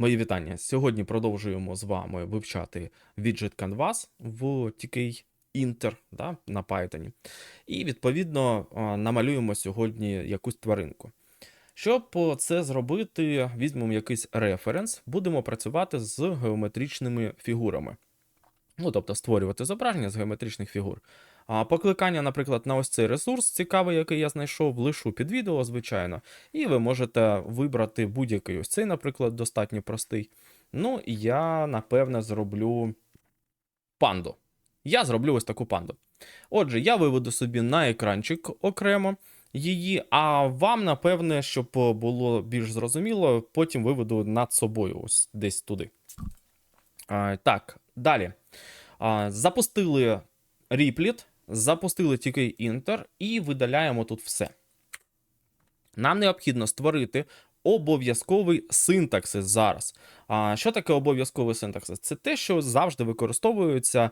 Мої вітання. Сьогодні продовжуємо з вами вивчати віджит Canvas в TK Inter да, на Python. І, відповідно, намалюємо сьогодні якусь тваринку. Щоб це зробити, візьмемо якийсь референс, будемо працювати з геометричними фігурами. Ну, тобто створювати зображення з геометричних фігур. Покликання, наприклад, на ось цей ресурс цікавий, який я знайшов, лишу під відео, звичайно, і ви можете вибрати будь-який ось цей, наприклад, достатньо простий. Ну, я, напевне, зроблю панду. Я зроблю ось таку панду. Отже, я виведу собі на екранчик окремо її, а вам, напевне, щоб було більш зрозуміло, потім виведу над собою ось десь туди. А, так, далі. А, запустили Riplet, запустили тільки інтер і видаляємо тут все. Нам необхідно створити обов'язковий синтаксис зараз. А що таке обов'язковий синтаксис? Це те, що завжди використовується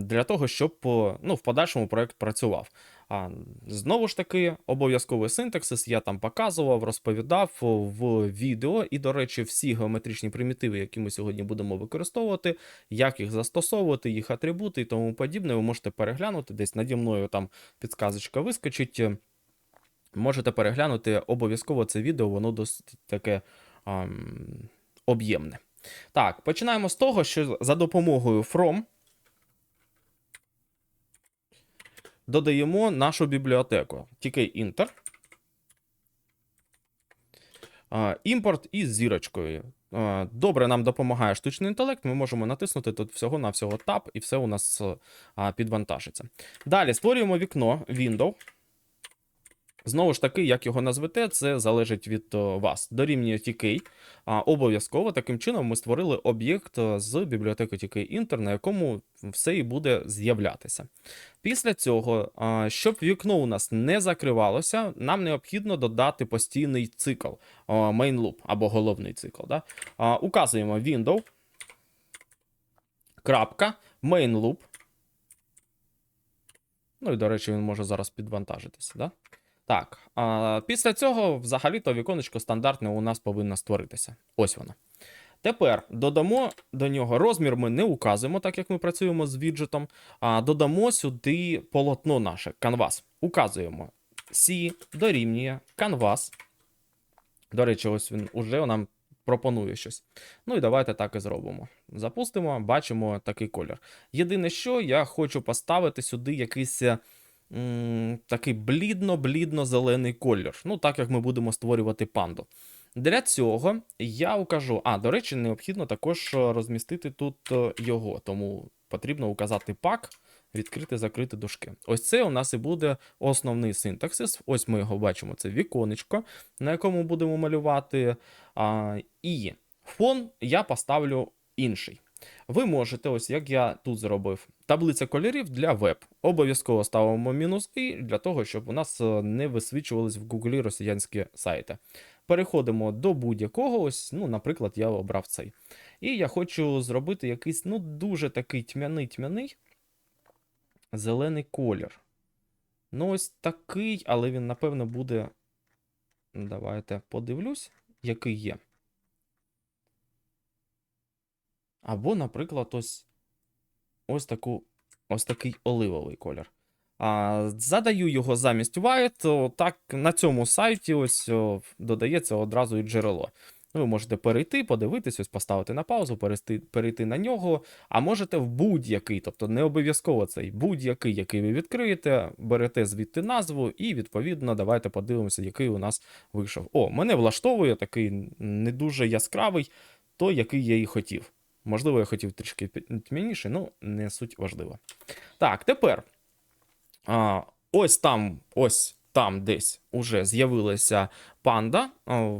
для того, щоб ну, в подальшому проект працював. А, знову ж таки, обов'язковий синтаксис я там показував, розповідав в відео. І, до речі, всі геометричні примітиви, які ми сьогодні будемо використовувати, як їх застосовувати, їх атрибути і тому подібне, ви можете переглянути. Десь наді мною там підсказочка вискочить. Можете переглянути обов'язково це відео, воно досить таке об'ємне. Так, починаємо з того, що за допомогою from додаємо нашу бібліотеку. Тільки Inter. Імпорт із зірочкою. Добре нам допомагає штучний інтелект. Ми можемо натиснути тут всього-навсього Tab, і все у нас підвантажиться. Далі створюємо вікно Window. Знову ж таки, як його назвете, це залежить від вас. Дорівнює TK. А, обов'язково таким чином ми створили об'єкт е, з бібліотеки TK Inter, на якому все і буде з'являтися. Після цього, щоб вікно у нас не закривалося, нам необхідно додати постійний цикл main loop або головний цикл. Да? Указуємо window. Крапка, main loop. Ну і, до речі, він може зараз підвантажитися. Да? Так, а, після цього, взагалі-то, віконечко стандартне у нас повинно створитися. Ось воно. Тепер додамо до нього розмір, ми не указуємо, так як ми працюємо з віджитом. А додамо сюди полотно наше, канвас. Указуємо C дорівнює canvas. До речі, ось він уже нам пропонує щось. Ну і давайте так і зробимо. Запустимо, бачимо такий колір. Єдине, що я хочу поставити сюди якийсь такий блідно-блідно-зелений колір. Ну, так як ми будемо створювати панду. Для цього я укажу. А, до речі, необхідно також е, розмістити тут е, його, тому потрібно указати пак, відкрити, закрити дужки. Ось це у нас і буде основний синтаксис. Ось ми його бачимо. Це віконечко, на якому будемо малювати. А, і фон я поставлю інший. Ви можете, ось як я тут зробив, таблиця кольорів для веб. Обов'язково ставимо мінус і для того, щоб у нас е, не висвічувались в Гуглі росіянські сайти. Переходимо до будь-якого, ось, ну, наприклад, я обрав цей. І я хочу зробити якийсь, ну, дуже такий тьмяний-тьмяний зелений колір. Ну, ось такий, але він, напевно, буде. Давайте подивлюсь, який є. Або, наприклад, ось ось, таку, ось такий оливовий колір. А, Задаю його замість white, так на цьому сайті ось о, додається одразу і джерело. Ну, Ви можете перейти, подивитись, ось поставити на паузу, перейти, перейти на нього, а можете в будь-який, тобто не обов'язково цей будь-який, який ви відкриєте, берете звідти назву, і відповідно давайте подивимося, який у нас вийшов. О, мене влаштовує такий не дуже яскравий, той, який я і хотів. Можливо, я хотів трішки тьмяніше, ну не суть важливо. Так, тепер. А, Ось там, ось там десь уже з'явилася панда а,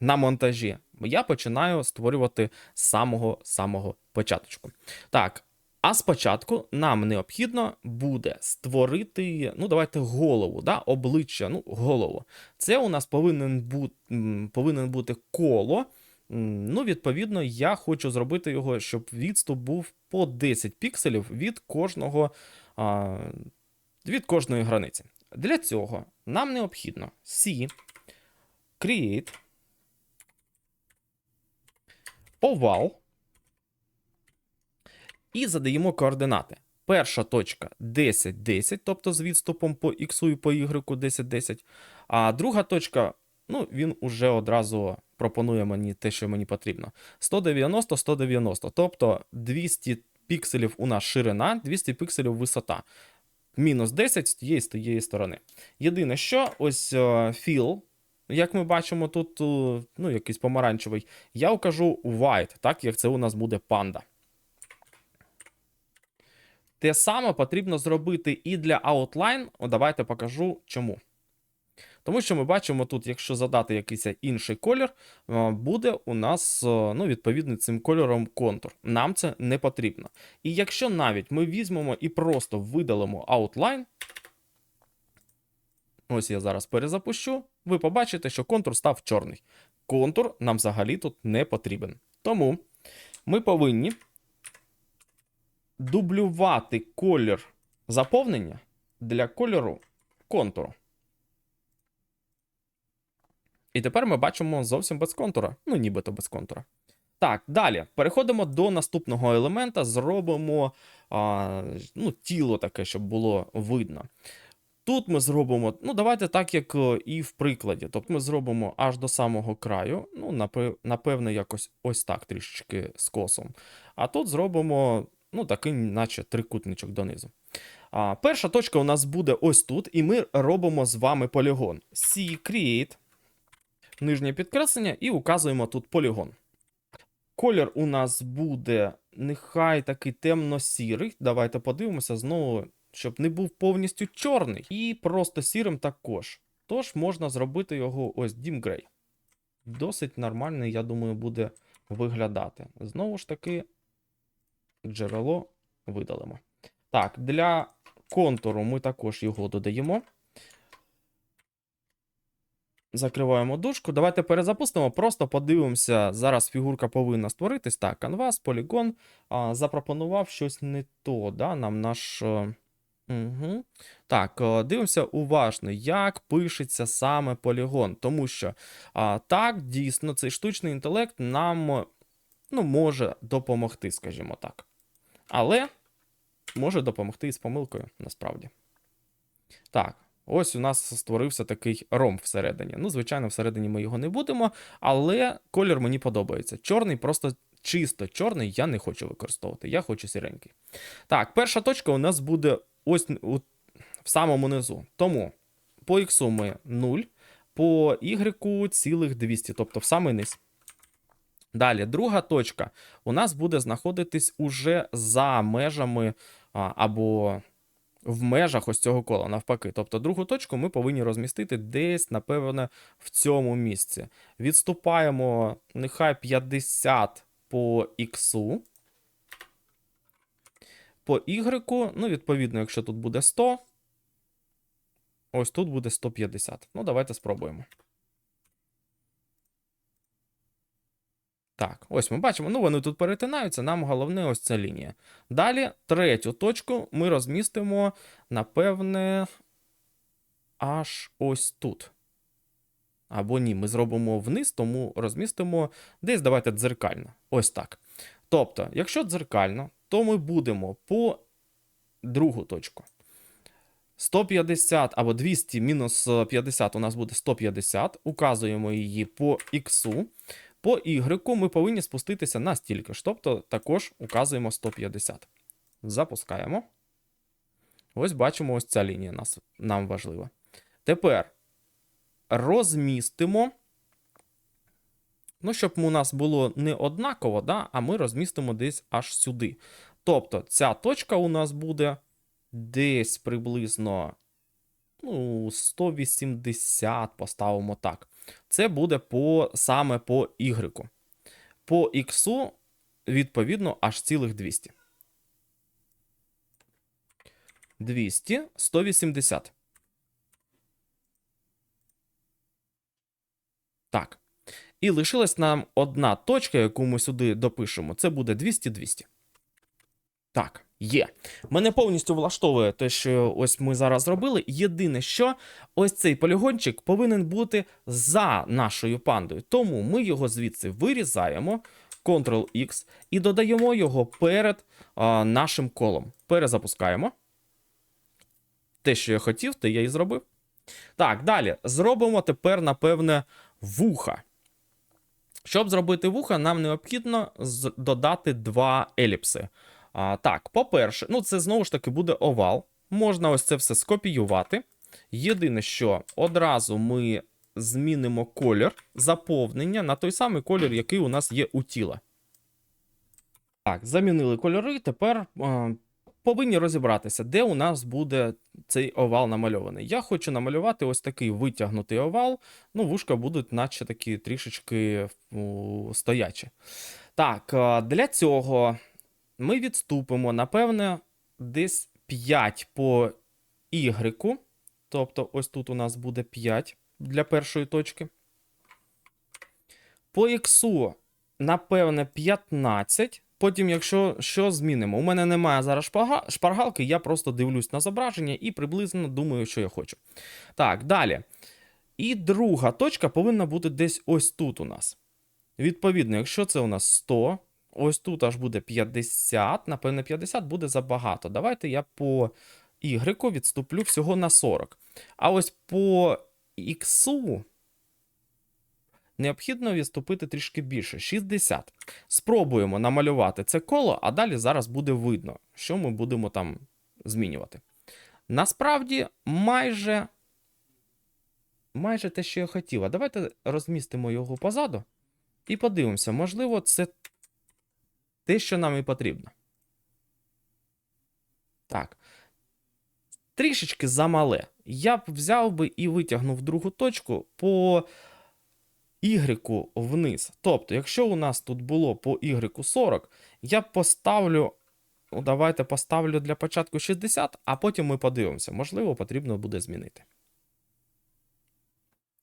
на монтажі. Я починаю створювати з самого-самого початку. Так. А спочатку нам необхідно буде створити, ну, давайте голову, да, обличчя, ну, голову. Це у нас повинен бути, повинен бути коло. Ну, відповідно, я хочу зробити його, щоб відступ був по 10 пікселів від кожного, а, від кожної границі. Для цього нам необхідно C, create, овал. І задаємо координати. Перша точка 10, 10, тобто з відступом по x і по y 10, 10. А друга точка, ну, він уже одразу пропонує мені те, що мені потрібно. 190, 190. Тобто 200 пікселів у нас ширина, 200 пікселів висота. Мінус 10 з тієї з тієї сторони. Єдине, що ось е, філ, як ми бачимо, тут е, ну, якийсь помаранчевий, я укажу white, так як це у нас буде панда. Те саме потрібно зробити і для outline. О, давайте покажу чому. Тому що ми бачимо тут, якщо задати якийсь інший колір, е, буде у нас е, ну, відповідний цим кольором контур. Нам це не потрібно. І якщо навіть ми візьмемо і просто видалимо outline, ось я зараз перезапущу, ви побачите, що контур став чорний. Контур нам взагалі тут не потрібен. Тому ми повинні дублювати колір заповнення для кольору контуру. І тепер ми бачимо зовсім без контура. Ну, нібито без контура. Так, далі переходимо до наступного елемента, зробимо а, ну, тіло таке, щоб було видно. Тут ми зробимо, ну, давайте так, як е, і в прикладі. Тобто ми зробимо аж до самого краю, ну, напев- напевне, якось ось так трішечки з косом. А тут зробимо, ну, такий, наче трикутничок донизу. А, перша точка у нас буде ось тут, і ми робимо з вами полігон. C create, нижнє підкреслення, і указуємо тут полігон. Колір у нас буде нехай такий темно-сірий. Давайте подивимося знову, щоб не був повністю чорний. І просто сірим також. Тож можна зробити його ось Dim Grey. Досить нормальний, я думаю, буде виглядати. Знову ж таки, джерело видалимо. Так, для контуру ми також його додаємо. Закриваємо дужку. Давайте перезапустимо, просто подивимося. Зараз фігурка повинна створитись. Так, канвас, полігон. А, запропонував щось не то, да, нам наш. Угу. Так, е, дивимося уважно, як пишеться саме полігон. Тому що а, так, дійсно, цей штучний інтелект нам е, ну, може допомогти, скажімо так. Але може допомогти і з помилкою, насправді. Так, ось у нас створився такий ромб всередині. Ну, звичайно, всередині ми його не будемо, але колір мені подобається. Чорний, просто чисто чорний я не хочу використовувати. Я хочу сіренький. Так, перша точка у нас буде ось у, в самому низу. Тому по X ми 0, по Y цілих 200, тобто в самий низ. Далі, друга точка у нас буде знаходитись уже за межами а, або в межах ось цього кола, навпаки. Тобто другу точку ми повинні розмістити десь, напевно, в цьому місці. Відступаємо нехай 50 по X. По Y, ну, відповідно, якщо тут буде 100, ось тут буде 150. Ну, давайте спробуємо. Так, ось ми бачимо, ну вони тут перетинаються, нам головне ось ця лінія. Далі, третю точку ми розмістимо, напевне, аж ось тут. Або ні, ми зробимо вниз, тому розмістимо десь, давайте дзеркально. Ось так. Тобто, якщо дзеркально, то ми будемо по другу точку. 150 або 200 мінус 50 у нас буде 150. Указуємо її по X. По Y ми повинні спуститися на стільки ж, тобто також указуємо 150. Запускаємо. Ось бачимо, ось ця лінія нас, нам важлива. Тепер розмістимо. Ну, щоб у нас було не однаково, да, а ми розмістимо десь аж сюди. Тобто, ця точка у нас буде десь приблизно ну, 180, поставимо так. Це буде по, саме по Y. По X, відповідно, аж цілих 200. 200, 180. Так. І лишилась нам одна точка, яку ми сюди допишемо. Це буде 200-200. Так, є. Мене повністю влаштовує те, що ось ми зараз зробили. Єдине, що ось цей полігончик повинен бути за нашою пандою. Тому ми його звідси вирізаємо. Ctrl-X і додаємо його перед а, нашим колом. Перезапускаємо. Те, що я хотів, те я і зробив. Так, далі. Зробимо тепер, напевне, вуха. Щоб зробити вуха, нам необхідно додати два еліпси. А, так, по-перше, ну це знову ж таки буде овал. Можна ось це все скопіювати. Єдине, що одразу ми змінимо колір заповнення на той самий колір, який у нас є у тіла. Так, замінили кольори. Тепер е, повинні розібратися, де у нас буде цей овал намальований. Я хочу намалювати ось такий витягнутий овал. Ну, вушка будуть, наче такі трішечки у, стоячі. Так, для цього ми відступимо, напевне, десь 5 по Y. Тобто, ось тут у нас буде 5 для першої точки. По X, напевне, 15. Потім, якщо що, змінимо. У мене немає зараз шпаргалки, я просто дивлюсь на зображення і приблизно думаю, що я хочу. Так, далі. І друга точка повинна бути десь ось тут у нас. Відповідно, якщо це у нас 100, ось тут аж буде 50, напевне, 50 буде забагато. Давайте я по Y відступлю всього на 40. А ось по X необхідно відступити трішки більше 60. Спробуємо намалювати це коло, а далі зараз буде видно, що ми будемо там змінювати. Насправді, майже, майже те, що я хотіла. Давайте розмістимо його позаду і подивимося, можливо, це те, що нам і потрібно. Так. Трішечки замале. Я б взяв би і витягнув другу точку по Y вниз. Тобто, якщо у нас тут було по Y 40, я поставлю. Ну, давайте поставлю для початку 60, а потім ми подивимося. Можливо, потрібно буде змінити.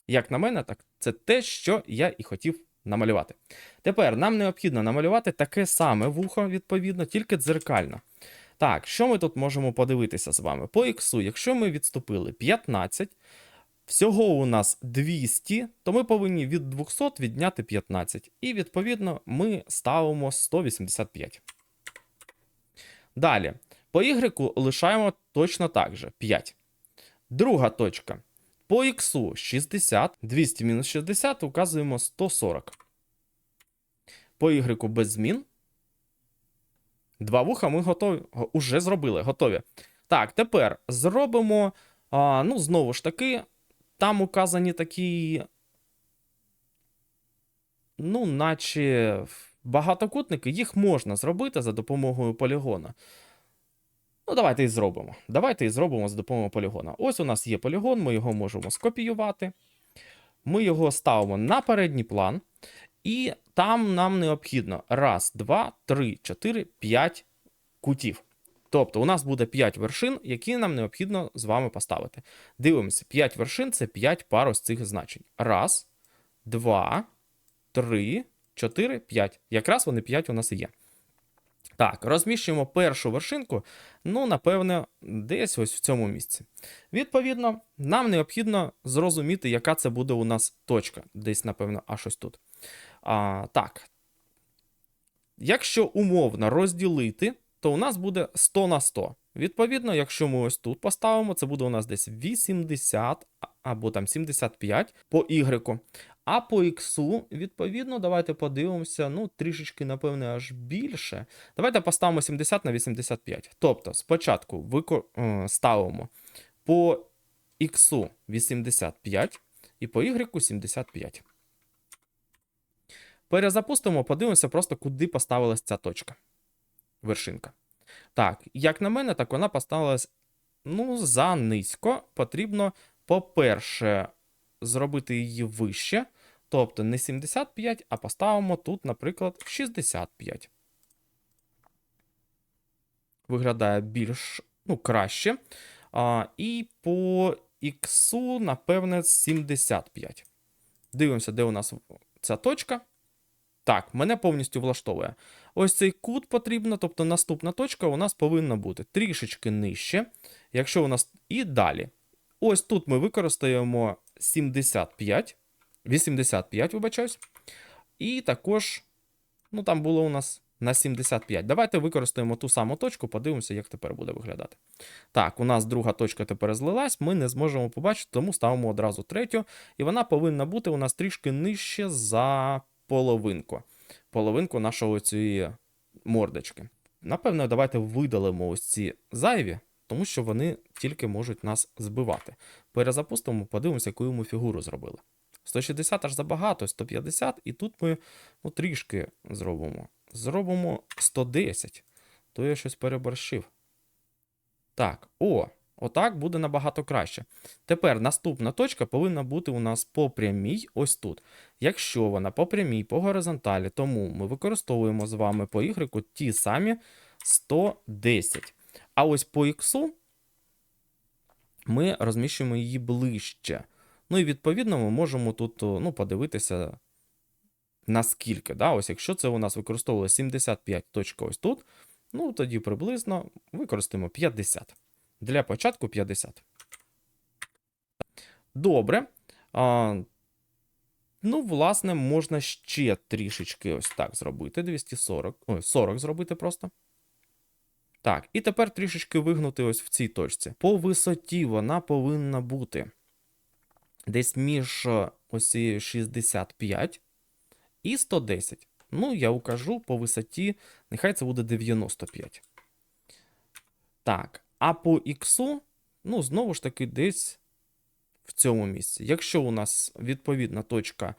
Як на мене, так це те, що я і хотів намалювати. Тепер нам необхідно намалювати таке саме вухо, відповідно, тільки дзеркально. Так, що ми тут можемо подивитися з вами? По X, якщо ми відступили 15, всього у нас 200, то ми повинні від 200 відняти 15. І, відповідно, ми ставимо 185. Далі, по Y лишаємо точно так же 5. Друга точка. По X 60, 200 мінус 60, указуємо 140. По Y без змін. Два вуха ми готові. Уже зробили, готові. Так, тепер зробимо. А, ну, знову ж таки, там указані такі. Ну, наче багатокутники, їх можна зробити за допомогою полігона. Ну, давайте і зробимо. Давайте і зробимо за допомогою полігона. Ось у нас є полігон, ми його можемо скопіювати. Ми його ставимо на передній план. І там нам необхідно раз, два, три, чотири, п'ять кутів. Тобто у нас буде 5 вершин, які нам необхідно з вами поставити. Дивимося, 5 вершин це 5 пар ось цих значень. Раз, два, три, чотири, п'ять. Якраз вони 5 у нас і є. Так, розміщуємо першу вершинку, ну, напевне, десь ось в цьому місці. Відповідно, нам необхідно зрозуміти, яка це буде у нас точка. Десь, напевно, аж ось тут. А, Так. Якщо умовно розділити, то у нас буде 100 на 100. Відповідно, якщо ми ось тут поставимо, це буде у нас десь 80 або там 75 по Y. А по X, відповідно, давайте подивимося, ну, трішечки, напевне, аж більше. Давайте поставимо 70 на 85. Тобто, спочатку вико... е, ставимо по X 85 і по Y 75. Перезапустимо, подивимося просто, куди поставилась ця точка. Вершинка. Так, як на мене, так вона поставилась ну, за низько. Потрібно, по-перше, зробити її вище. Тобто не 75, а поставимо тут, наприклад, 65. Виглядає більш ну, краще. А, і по X, напевне, 75. Дивимося, де у нас ця точка. Так, мене повністю влаштовує. Ось цей кут потрібно, тобто наступна точка у нас повинна бути трішечки нижче. Якщо у нас і далі. Ось тут ми використаємо 75, 85, вибачаюсь. І також Ну, там було у нас на 75. Давайте використаємо ту саму точку, подивимося, як тепер буде виглядати. Так, у нас друга точка тепер злилась, ми не зможемо побачити, тому ставимо одразу третю. І вона повинна бути у нас трішки нижче за половинку. Половинку нашого цієї мордочки. Напевно, давайте видалимо ось ці зайві, тому що вони тільки можуть нас збивати. Перезапустимо, подивимося, яку ми фігуру зробили. 160 аж забагато, 150, і тут ми ну, трішки зробимо. Зробимо 110. То я щось переборщив. Так, о, отак буде набагато краще. Тепер наступна точка повинна бути у нас по прямій, ось тут. Якщо вона по прямій, по горизонталі, тому ми використовуємо з вами по Y ті самі 110. А ось по X ми розміщуємо її ближче. Ну і відповідно ми можемо тут ну, подивитися, наскільки. Да? Ось Якщо це у нас використовує 75 точка ось тут, ну тоді приблизно використаємо 50. Для початку 50. Добре. А, Ну, власне, можна ще трішечки ось так зробити. 240. Ой, 40 зробити просто. Так, і тепер трішечки вигнути ось в цій точці. По висоті вона повинна бути десь між е, ось цією 65 і 110. Ну, я укажу по висоті, нехай це буде 95. Так, а по іксу, ну, знову ж таки, десь в цьому місці. Якщо у нас відповідна точка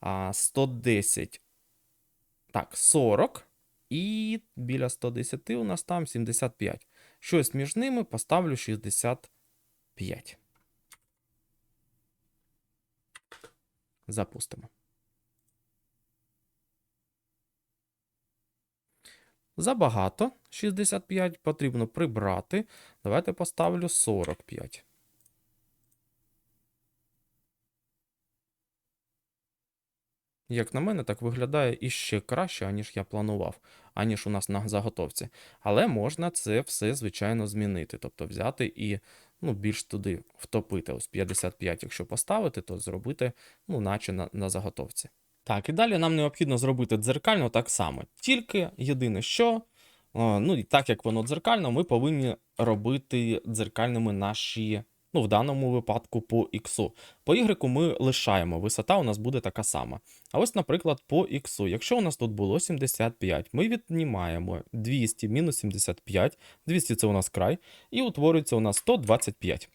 а, 110, так, 40, і біля 110 у нас там 75. Щось між ними поставлю 65. Запустимо. Забагато 65 потрібно прибрати. Давайте поставлю 45. Як на мене, так виглядає іще краще, аніж я планував, аніж у нас на заготовці. Але можна це все, звичайно, змінити. Тобто взяти і ну, більш туди втопити. Ось 55, якщо поставити, то зробити, ну, наче на, на заготовці. Так, і далі нам необхідно зробити дзеркально так само. Тільки єдине, що, ну і так як воно дзеркально, ми повинні робити дзеркальними наші. Ну, в даному випадку по X. По Y ми лишаємо, висота у нас буде така сама. А ось, наприклад, по X, якщо у нас тут було 75, ми віднімаємо 200 мінус 75, 200 це у нас край, і утворюється у нас 125.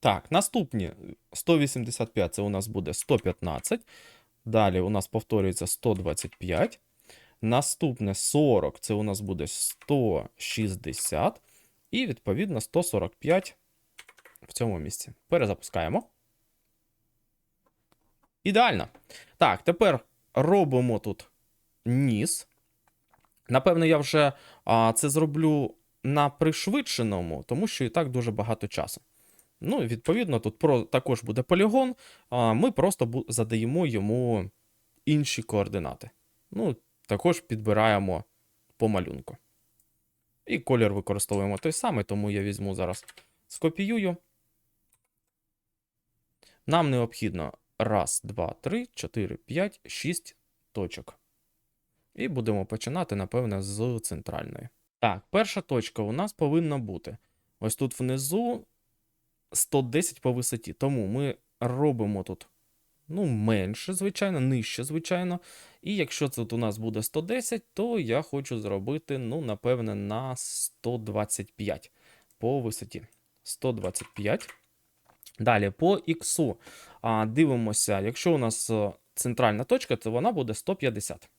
Так, наступні 185 це у нас буде 115. Далі у нас повторюється 125. Наступне 40 це у нас буде 160. І, відповідно, 145 в цьому місці. Перезапускаємо. Ідеально. Так, тепер робимо тут ніс. Напевно, я вже а, це зроблю на пришвидшеному, тому що і так дуже багато часу. Ну, відповідно, тут про, також буде полігон, а ми просто задаємо йому інші координати. Ну, також підбираємо по малюнку. І колір використовуємо той самий, тому я візьму зараз, скопіюю. Нам необхідно раз, два, три, чотири, п'ять, шість точок. І будемо починати, напевне, з центральної. Так, перша точка у нас повинна бути. Ось тут внизу 110 по висоті. Тому ми робимо тут ну, менше, звичайно, нижче, звичайно. І якщо тут у нас буде 110, то я хочу зробити, ну, напевне, на 125 по висоті. 125. Далі по X дивимося, якщо у нас е, центральна точка, то вона буде 150.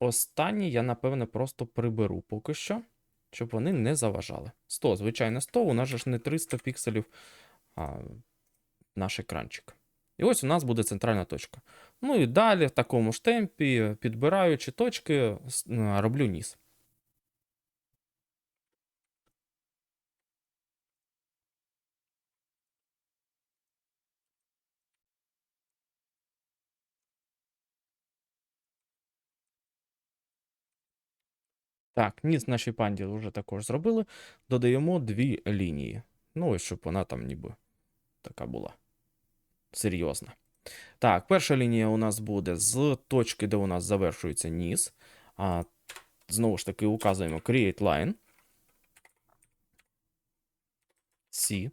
Останній я, напевне, просто приберу поки що, щоб вони не заважали. 100, звичайно, 100, у нас же ж не 300 пікселів а, наш екранчик. І ось у нас буде центральна точка. Ну і далі в такому ж темпі, підбираючи точки, роблю ніс. Так, ніс нашій панді вже також зробили. Додаємо дві лінії. Ну, ось щоб вона там ніби така була. Серйозна. Так, перша лінія у нас буде з точки, де у нас завершується ніс. А, знову ж таки, указуємо Create Line. C.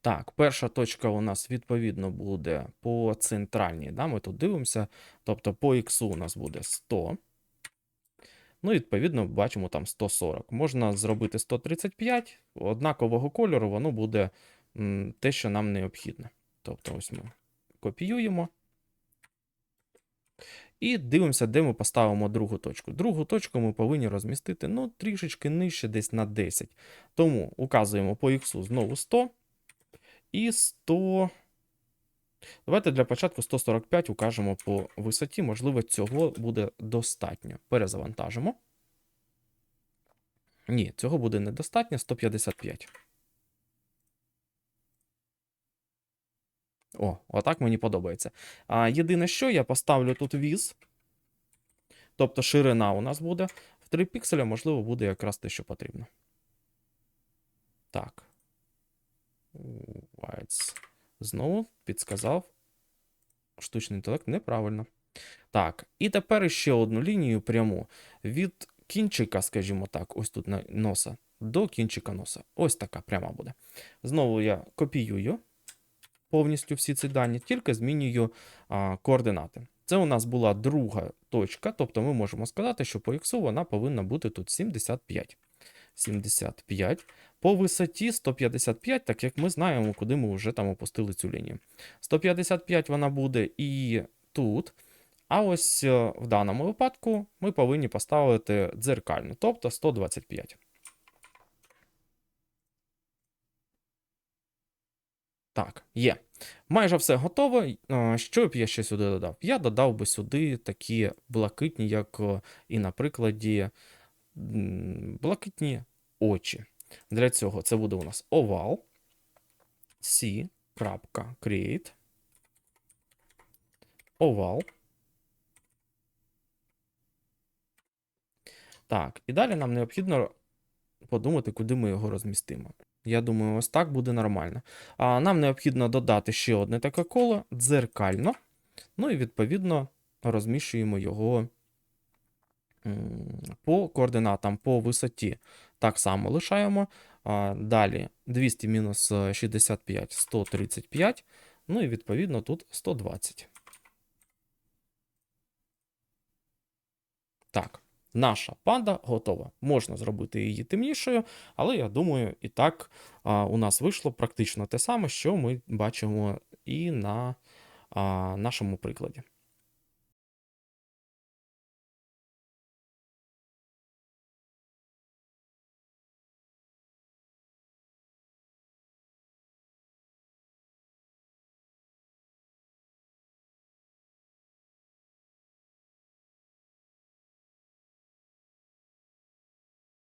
Так, перша точка у нас відповідно буде по центральній. Да? Ми тут дивимося. Тобто по X у нас буде 100. Ну, відповідно, бачимо там 140. Можна зробити 135, однакового кольору, воно буде те, що нам необхідно. Тобто, ось ми копіюємо. І дивимося, де ми поставимо другу точку. Другу точку ми повинні розмістити ну, трішечки нижче, десь на 10. Тому указуємо по X знову 100. І 100. Давайте для початку 145 укажемо по висоті. Можливо, цього буде достатньо. Перезавантажимо. Ні, цього буде недостатньо. 155. О, отак мені подобається. А, Єдине, що я поставлю тут віз. Тобто ширина у нас буде. В 3 пікселя, можливо, буде якраз те, що потрібно. Так. Whites. Знову підсказав. Штучний інтелект неправильно. Так, і тепер ще одну лінію пряму від кінчика, скажімо так, ось тут на носа, до кінчика носа. Ось така пряма буде. Знову я копіюю повністю всі ці дані, тільки змінюю а, координати. Це у нас була друга точка, тобто ми можемо сказати, що по х вона повинна бути тут 75. 75. По висоті 155, так як ми знаємо, куди ми вже там опустили цю лінію. 155 вона буде і тут. А ось е, в даному випадку ми повинні поставити дзеркальну, тобто 125. Так, є. Майже все готово. Е, Що б я ще сюди додав? Я додав би сюди такі блакитні, як е, і на прикладі блакитні очі. Для цього це буде у нас овал C.create овал. Так, і далі нам необхідно подумати, куди ми його розмістимо. Я думаю, ось так буде нормально. А нам необхідно додати ще одне таке коло дзеркально. Ну і відповідно розміщуємо його по координатам, по висоті. Так само лишаємо. Далі 200 мінус 65 135. Ну і відповідно тут 120. Так, наша панда готова. Можна зробити її темнішою, але я думаю, і так у нас вийшло практично те саме, що ми бачимо і на нашому прикладі.